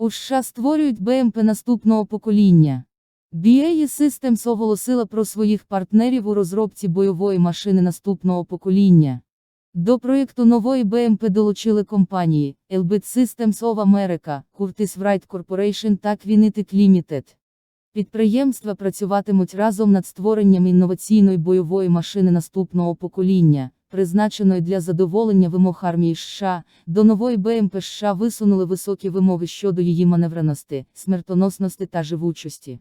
У США створюють БМП наступного покоління. BAE Systems оголосила про своїх партнерів у розробці бойової машини наступного покоління. До проєкту нової БМП долучили компанії Elbit Systems of America, Curtiss Wright Corporation та Kinetic Limited. Підприємства працюватимуть разом над створенням інноваційної бойової машини наступного покоління, призначеної для задоволення вимог армії США. До нової БМП США висунули високі вимоги щодо її маневреності, смертоносності та живучості.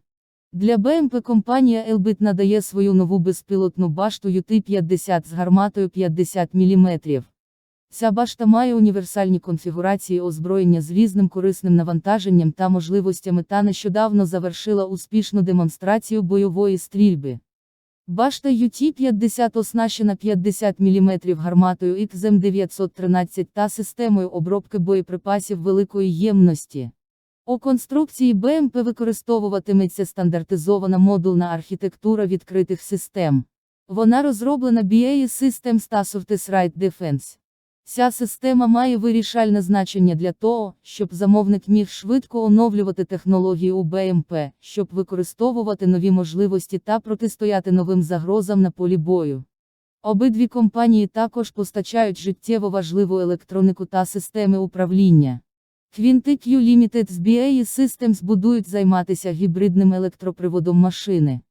Для БМП компанія Elbit надає свою нову безпілотну башту UT-50 з гарматою 50 мм. Ця башта має універсальні конфігурації озброєння з різним корисним навантаженням та можливостями та нещодавно завершила успішну демонстрацію бойової стрільби. Башта UT-50 оснащена 50 мм гарматою XM913 та системою обробки боєприпасів великої ємності. У конструкції БМП використовуватиметься стандартизована модульна архітектура відкритих систем. Вона розроблена BAE Systems та Right Defense. Ця система має вирішальне значення для того, щоб замовник міг швидко оновлювати технології у БМП, щоб використовувати нові можливості та протистояти новим загрозам на полі бою. Обидві компанії також постачають життєво важливу електронику та системи управління. Quintic U Limited з BAE Systems будують займатися гібридним електроприводом машини.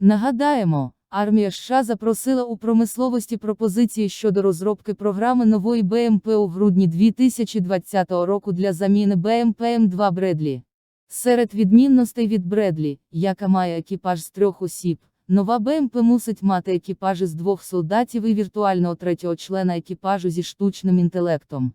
Нагадаємо, армія США запросила у промисловості пропозиції щодо розробки програми нової БМП у грудні 2020 року для заміни БМП М2 Бредлі. Серед відмінностей від Бредлі, яка має екіпаж з трьох осіб, нова БМП мусить мати екіпажі з двох солдатів і віртуального третього члена екіпажу зі штучним інтелектом.